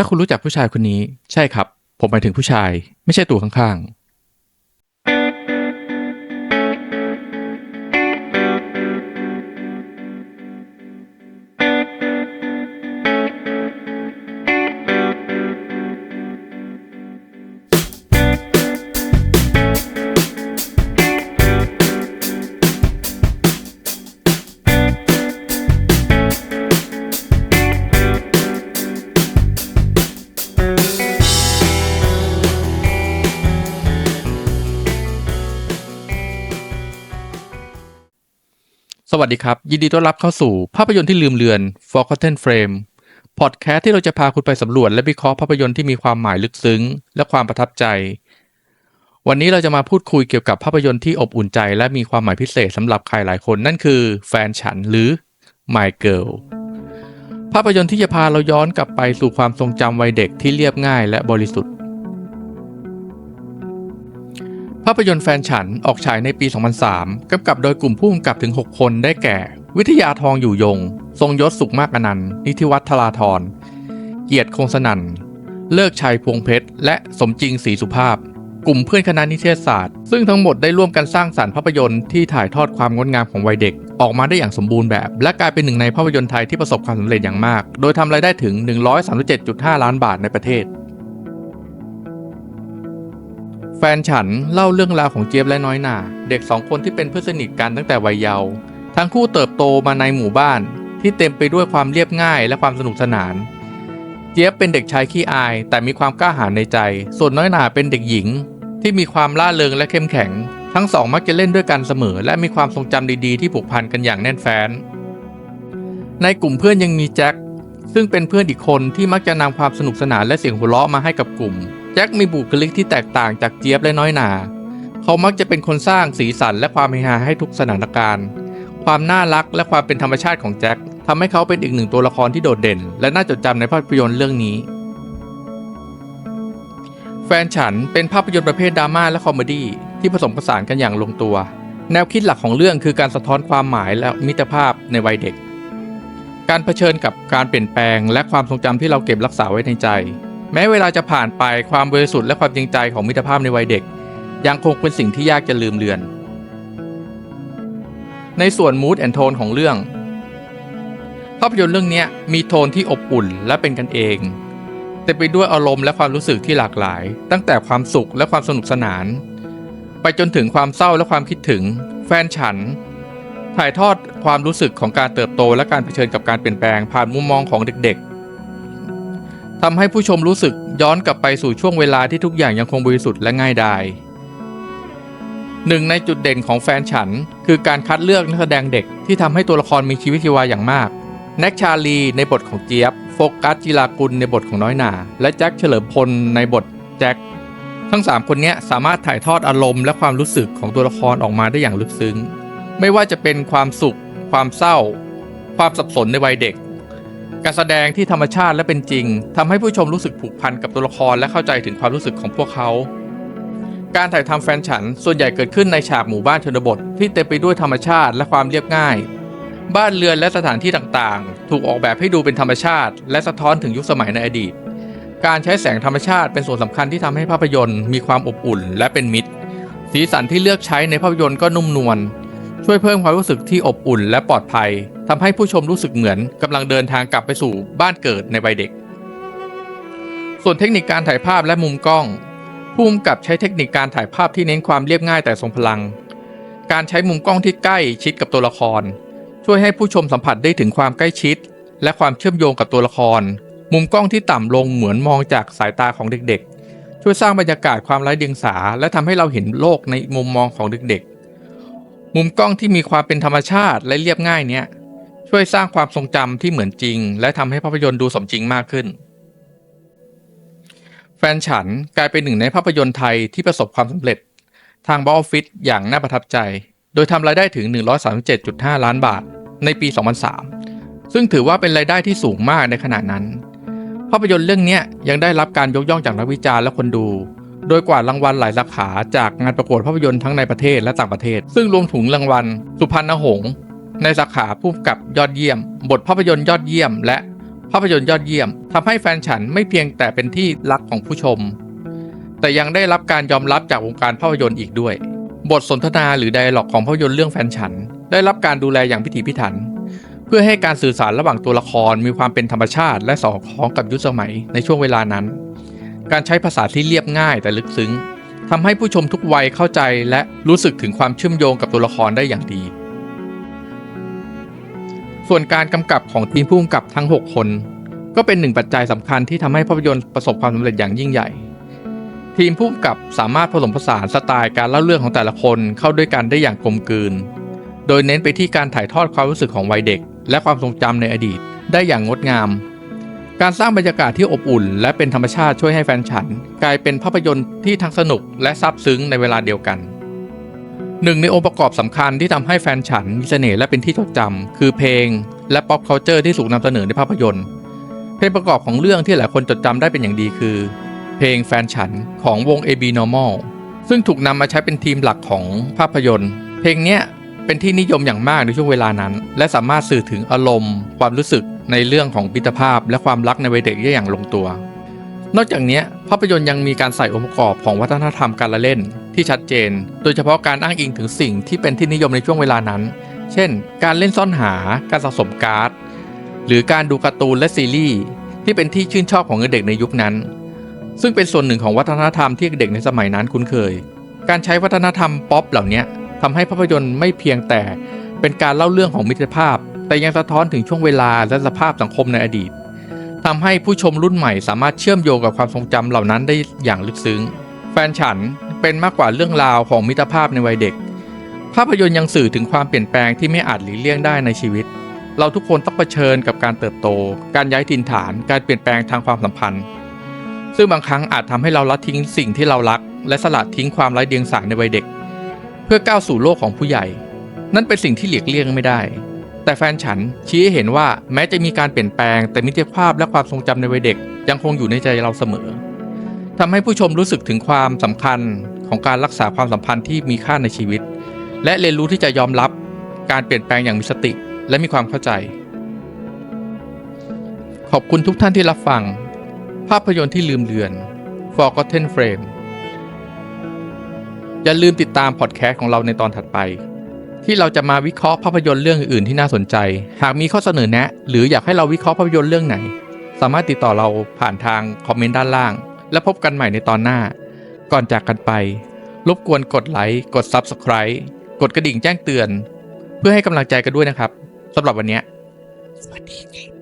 ถ้าคุณรู้จักผู้ชายคนนี้ ใช่ครับ ผมหมายถึงผู้ชาย ไม่ใช่ตัวข้าง วัสดีครับ ยินดีต้อนรับเข้าสู่ภาพยนตร์ที่ลืมเลือน Forgotten Frame พอดแคสต์ที่เราจะพาคุณไปสำรวจและวิเคราะห์ภาพยนตร์ที่มีความหมายลึกซึ้ง และความประทับใจ วันนี้เราจะมาพูดคุยเกี่ยวกับภาพยนตร์ที่อบอุ่นใจ และมีความหมายพิเศษสำหรับใครหลายคนนั่นคือ แฟนฉันหรือ My Girl ภาพยนตร์ที่จะพาเราย้อนกลับไปสู่ความทรงจำวัยเด็กที่เรียบง่ายและบริสุทธิ์ ภาพยนตร์แฟนฉันออกฉายในปี 2003 กำกับโดยกลุ่มผู้กำกับถึง 6 คนได้แก่ วิทยาทองอยู่ยง ทรงยศสุขมากอนันต์นิธิวัฒน์ธราธรเกียรติคงสนั่นเลิกชัยพวงเพชร และสมจริงศรีสุภาพ กลุ่มเพื่อนคณะนิเทศศาสตร์ ซึ่งทั้งหมดได้ร่วมกันสร้างสรรค์ภาพยนตร์ที่ถ่ายทอดความงดงามของวัยเด็ก ออกมาได้อย่างสมบูรณ์แบบ และกลายเป็นหนึ่งในภาพยนตร์ไทยที่ประสบความสำเร็จอย่างมาก โดยทำรายได้ถึง 137.5 ล้านบาทในประเทศ แฟนฉันเล่าเรื่องราวของเจี๊ยบและน้อยหนาเด็กสองคนที่เป็นเพื่อนสนิทกันตั้งแต่วัยเยาว์ทั้งคู่เติบโตมาในหมู่บ้าน ที่เต็มไปด้วยความเรียบง่ายและความสนุกสนาน เจี๊ยบเป็นเด็กชายขี้อาย แต่มีความกล้าหาญในใจ ส่วนน้อยหนาเป็นเด็กหญิง ที่มีความล่าเริงและเข้มแข็ง ทั้งสองมักจะเล่นด้วยกันเสมอ และมีความทรงจำดีๆ ที่ผูกพันกันอย่างแน่นแฟ้นในกลุ่มเพื่อนยังมีแจ็คซึ่งเป็นเพื่อนอีกคนที่มักจะนำความสนุกสนานและเสียงหัวเราะมาให้กับกลุ่ม จ็คมีบุคลิกที่แตกต่างจากเจี๊ยบและน้อยหนา เขามักจะเป็นคนสร้างสีสันและความเฮฮาให้ทุกสถานการณ์ ความน่ารักและความเป็นธรรมชาติของแจ็คทำให้เขาเป็นอีกหนึ่งตัวละครที่โดดเด่น และน่าจดจำในภาพยนตร์เรื่องนี้ แฟนฉันเป็นภาพยนตร์ประเภทดราม่าและคอมเมดี้ที่ผสมผสานกันอย่างลงตัว แนวคิดหลักของเรื่องคือการสะท้อนความหมายและมิตรภาพในวัยเด็ก การเผชิญกับการเปลี่ยนแปลง และความทรงจำที่เราเก็บรักษาไว้ในใจ แม้เวลาจะผ่านไปความบริสุทธิ์และความจริงใจของมิตรภาพในวัยเด็ก ยังคงเป็นสิ่งที่ยากจะลืมเลือน ในส่วน mood and tone ของเรื่อง ภาพยนตร์เรื่องนี้มีโทนที่อบอุ่นและเป็นกันเองเต็มไปด้วยอารมณ์และความรู้สึกที่หลากหลาย ตั้งแต่ความสุขและความสนุกสนาน ไปจนถึงความเศร้าและความคิดถึง แฟนฉัน ถ่ายทอดความรู้สึกของการเติบโตและการเผชิญกับการเปลี่ยนแปลงผ่านมุมมองของเด็ก ทำให้ผู้ชมรู้สึกย้อนกลับไปสู่ช่วงเวลาที่ทุกอย่างยังคงบริสุทธิ์และง่ายดายหนึ่งในจุดเด่นของแฟนฉัน คือการคัดเลือกนักแสดงเด็กที่ทำให้ตัวละครมีชีวิตชีวาอย่างมาก แน็กชาลีในบทของเจี๊ยบ โฟกัสจิรากุลในบทของน้อยหนา และแจ็คเฉลิมพลในบทแจ็ค ทั้ง 3 คนนี้สามารถถ่ายทอดอารมณ์และความรู้สึกของตัวละครออกมาได้อย่างลึกซึ้ง ไม่ว่าจะเป็นความสุข ความเศร้า ความสับสนในวัยเด็ก การแสดงที่ธรรมชาติและเป็นจริงทำให้ผู้ชมรู้สึกผูกพันกับตัวละครและเข้าใจถึงความรู้สึกของพวกเขา การถ่ายทำแฟนฉันส่วนใหญ่เกิดขึ้นในฉากหมู่บ้านชนบท ที่เต็มไปด้วยธรรมชาติและความเรียบง่าย บ้านเรือนและสถานที่ต่างๆ ถูกออกแบบให้ดูเป็นธรรมชาติ และสะท้อนถึงยุคสมัยในอดีต การใช้แสงธรรมชาติเป็นส่วนสำคัญที่ทำให้ภาพยนตร์มีความอบอุ่น และเป็นมิตร สีสันที่เลือกใช้ในภาพยนตร์ก็นุ่มนวลช่วยเพิ่มความรู้สึกที่อบอุ่นและปลอดภัย ทำให้ผู้ชมรู้สึกเหมือนกำลังเดินทางกลับไปสู่บ้านเกิดในวัยเด็ก ส่วนเทคนิคการถ่ายภาพและมุมกล้องผู้กำกับใช้เทคนิคการถ่ายภาพที่เน้นความเรียบง่ายแต่ทรงพลัง การใช้มุมกล้องที่ใกล้ชิดกับตัวละคร ช่วยให้ผู้ชมสัมผัสได้ถึงความใกล้ชิด และความเชื่อมโยงกับตัวละคร มุมกล้องที่ต่ำลงเหมือนมองจากสายตาของเด็กๆ ช่วยสร้างบรรยากาศความไร้เดียงสา และทำให้เราเห็นโลกในมุมมองของเด็กๆ มุมกล้องที่มีความเป็นธรรมชาติและเรียบง่ายเนี้ย ช่วยสร้างความทรงจำที่เหมือนจริง และทำให้ภาพยนตร์ดูสมจริงมากขึ้น แฟนฉันกลายเป็นหนึ่งในภาพยนตร์ไทยที่ประสบความสำเร็จ ทางบออฟฟิศอย่างน่าประทับใจ โดยทำรายได้ถึง 137.5 ล้านบาท ในปี 2003 ซึ่งถือว่าเป็นรายได้ที่สูงมากในขณะนั้น ภาพยนตร์เรื่องนี้ยังได้รับการยกย่องจากนักวิจารณ์และคนดูโดยกว่ารางวัลหลายสาขาจากงานประกวดภาพยนตร์ทั้งในประเทศและต่างประเทศ ซึ่งรวมถึงรางวัล สุพรรณหงส์ ในสาขาผู้กำกับยอดเยี่ยม บทภาพยนตร์ยอดเยี่ยม และภาพยนตร์ยอดเยี่ยมทำให้แฟนฉันไม่เพียงแต่เป็นที่รักของผู้ชม แต่ยังได้รับการยอมรับจากวงการภาพยนตร์อีกด้วย บทสนทนาหรือไดอะล็อกของภาพยนตร์เรื่องแฟนฉัน ได้รับการดูแลอย่างพิถีพิถัน เพื่อให้การสื่อสารระหว่างตัวละครมีความเป็นธรรมชาติ และสอดคล้องกับยุคสมัยในช่วงเวลานั้น การใช้ภาษาที่เรียบง่ายแต่ลึกซึ้งทำให้ผู้ชมทุกวัยเข้าใจและรู้สึกถึงความเชื่อมโยงกับตัวละครได้อย่างดี ส่วนการกำกับของทีมผู้กำกับทั้ง 6 คน ก็เป็นหนึ่งปัจจัยสำคัญที่ทำให้ภาพยนตร์ประสบความสำเร็จอย่างยิ่งใหญ่ ทีมผู้กำกับสามารถผสมผสานสไตล์การเล่าเรื่องของแต่ละคนเข้าด้วยกันได้อย่างกลมกลืน โดยเน้นไปที่การถ่ายทอดความรู้สึกของวัยเด็ก และความทรงจำในอดีตได้อย่างงดงาม การสร้างบรรยากาศที่อบอุ่น และเป็นธรรมชาติช่วยให้แฟนฉัน กลายเป็นภาพยนตร์ที่ทั้งสนุกและซาบซึ้งในเวลาเดียวกัน หนึ่งในองค์ประกอบสำคัญที่ทำให้แฟนฉันมีเสน่ห์และเป็นที่จดจำคือเพลงและ pop culture ที่ถูกนำเสนอในภาพยนตร์ เพลงประกอบของเรื่องที่หลายคนจดจำได้เป็นอย่างดีคือ เพลงแฟนฉันของวง AB Normal ซึ่งถูกนำมาใช้เป็นทีมหลักของภาพยนตร์ เพลงเนี้ยเป็นที่นิยมอย่างมากในช่วงเวลานั้น และสามารถสื่อถึงอารมณ์ ความรู้สึกในเรื่องของมิตรภาพ และความรักในวัยเด็กได้อย่างลงตัว นอกจากนี้ภาพยนตร์ยังมีการใส่องค์ประกอบของวัฒนธรรมการละเล่น ที่ชัดเจน โดยเฉพาะการอ้างอิงถึงสิ่งที่เป็นที่นิยมในช่วงเวลานั้น เช่น การเล่นซ่อนหา การสะสมการ์ด หรือการดูการ์ตูนและซีรีส์ที่เป็นที่ชื่นชอบของเด็กในยุคนั้น ซึ่งเป็นส่วนหนึ่งของวัฒนธรรมที่เด็กในสมัยนั้นคุ้นเคย การใช้วัฒนธรรมป๊อปเหล่านี้ทำให้ภาพยนตร์ไม่เพียงแต่เป็นการเล่าเรื่องของมิตรภาพ แต่ยังสะท้อนถึงช่วงเวลาและสภาพสังคมในอดีตทำให้ผู้ชมรุ่นใหม่สามารถเชื่อมโยงกับความทรงจำเหล่านั้นได้อย่างลึกซึ้ง แฟนฉัน เป็นมากกว่าเรื่องราวของมิตรภาพในวัยเด็ก ภาพยนตร์ยังสื่อถึงความเปลี่ยนแปลงที่ไม่อาจหลีกเลี่ยงได้ในชีวิต เราทุกคนต้องเผชิญกับการเติบโต การย้ายถิ่นฐาน การเปลี่ยนแปลงทางความสัมพันธ์ ซึ่งบางครั้งอาจทำให้เราละทิ้งสิ่งที่เรารัก และสลัดทิ้งความไร้เดียงสาในวัยเด็ก เพื่อก้าวสู่โลกของผู้ใหญ่ นั่นเป็นสิ่งที่หลีกเลี่ยงไม่ได้ แต่แฟนฉันชี้ให้เห็นว่าแม้จะมีการเปลี่ยนแปลง แต่มิตรภาพและความทรงจำในวัยเด็ก ยังคงอยู่ในใจเราเสมอ ทำให้ผู้ชมรู้สึกถึงความสำคัญของการรักษาความสัมพันธ์ที่มีค่าในชีวิต และเรียนรู้ที่จะยอมรับการเปลี่ยนแปลงอย่างมีสติและมีความเข้าใจ ขอบคุณทุกท่านที่รับฟัง ภาพยนตร์ที่ลืมเลือน Forgotten Frame อย่าลืมติดตามพอดแคสต์ของเราในตอนถัดไป ที่เราจะมาวิเคราะห์ภาพยนตร์เรื่องอื่นที่น่าสนใจ หากมีข้อเสนอแนะ หรืออยากให้เราวิเคราะห์ภาพยนตร์เรื่องไหน สามารถติดต่อเราผ่านทางคอมเมนต์ด้านล่าง และพบกันใหม่ในตอนหน้า ก่อนจากกันไป รบกวนกดไลค์กด Subscribe กดกระดิ่งแจ้งเตือน เพื่อให้กำลังใจกันด้วยนะครับสำหรับวันนี้สวัสดีครับ